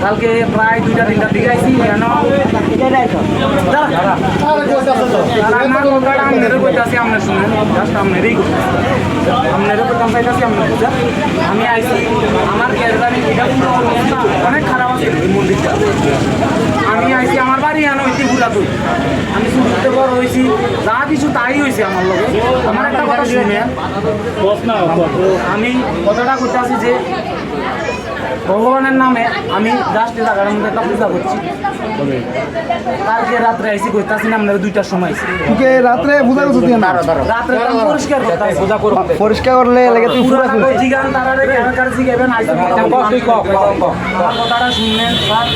কালকে প্রায় দুইটা তিনটার দিকে আইসি কেন আমি আইসি আমার অনেক খারাপ আছে মন্দিরটা। আমি আইসি আমার বাড়ি আনো হইতে ঘুরা তুই আমি শুনতে বড় হয়েছি যা কিছু তাই হয়েছে আমার লগে। আমার একটা কথা শুনে আমি কথাটা করতেছি যে ভগবানের নামে আমি জাস্ট জায়গার মধ্যে একটা পূজা করছি। কালকে রাত্রে আইসি করতেছি না আপনার দুইটার সময় তোকে রাত্রে পূজা করছ তুই না রাত্রে পরিষ্কার করতেছি পূজা করব পরিষ্কার করলে লাগে তুই পুরো জিগান তারারে জিগাবেন আইসি আমার কথাটা শুনলেন স্যার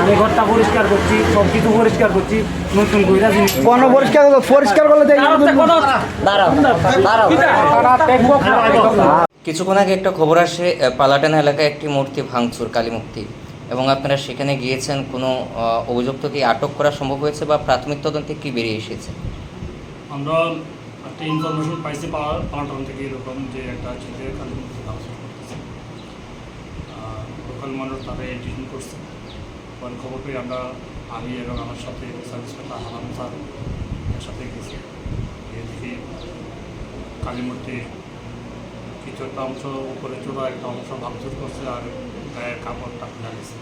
আমি ঘরটা পরিষ্কার করছি সব কিছু পরিষ্কার করছি নতুন কইরা জিনিস কোন পরিষ্কার পরিষ্কার করলে দেখি কিছুক্ষণ আগে একটা খবর আসে পালাটান এলাকায় একটি মূর্তি ভাঙচুর কালী মূর্তি। এবং আপনারা সেখানে গিয়েছেন কোনো আহ, অভিযুক্ত কি আটক করা সম্ভব হয়েছে বা প্রাথমিক তদন্তে কি বেরিয়ে এসেছে? আমরা একটা ইনফরমেশন পাইছি পাল্টান থেকে এরকম যে একটা ছেলে কালী মূর্তি ভাঙচুর করতেছে। লোকাল মানুষ তারা করছে। খবর পেয়ে আমরা আমি এবং আমার সাথে ইন্সপেক্টর হারাম স্যার গেছি। দেখি কালী মূর্তি কিছু একটা অংশ উপরে চূড়া একটা অংশ ভাঙচুর করছে আর গায়ের কাপড়টা খুলে গেছে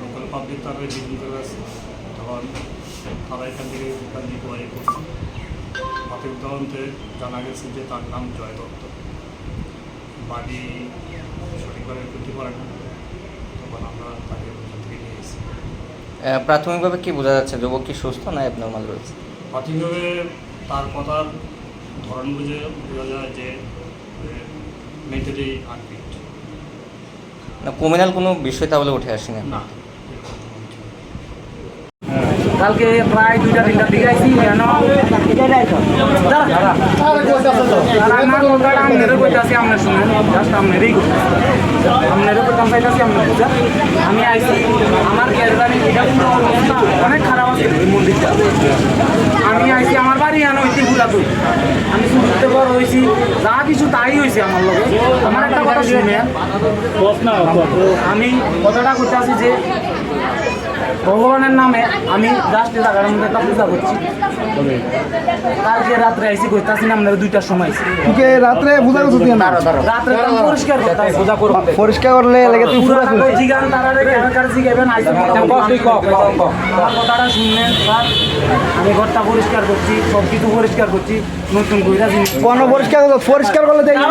লোকাল পাবলিক তারা ডিটেন করে আছে তখন তারা এখান থেকে দোকান দিয়ে কোয়ারি করছে। প্রাথমিক তদন্তে জানা গেছে যে তার নাম জয় দত্ত। বাড়ি সঠিকভাবে ক্ষতি পারে না। তখন আমরা তাকে ওখান থেকে নিয়ে এসেছি। প্রাথমিকভাবে কি বোঝা যাচ্ছে যুবক কি সুস্থ না অ্যাবনর্মাল রয়েছে? প্রাথমিকভাবে তার কথার ধরন বুঝে বোঝা যায় যে মেন্টালি আনফিট না ক্রিমিনাল কোনো বিষয় তাহলে উঠে আসেনি? না। কালকে প্রায় দুইটা তিনটার দিকে আইসি কেন? আমি আইসি আমার কিন্তু অনেক খারাপ আছে এই মন্দিরটা আমি আইসি আমার বাড়ি ঘুরা আমি শুনতে হয়েছি যা কিছু তাই হয়েছে আমার লোক আমার একটা কথা শুনে আমি কথাটা করতেছি যে ভগবানের নামে আমি জাস্ট জায়গার মধ্যে একটা পূজা করছি। কালকে রাত্রে আইসি করতেছি না আপনার দুইটার সময় রাত্রে পূজা করছ তুই না রাত্রে পরিষ্কার পূজা করব পরিষ্কার করলে লাগে তুই পুরো জিগান তারারে জিগাবেন আইসি আমার কথাটা শুনলেন স্যার আমি ঘরটা পরিষ্কার করছি সব কিছু পরিষ্কার করছি নতুন কইরা জিনিস কোন পরিষ্কার পরিষ্কার করলে দেখি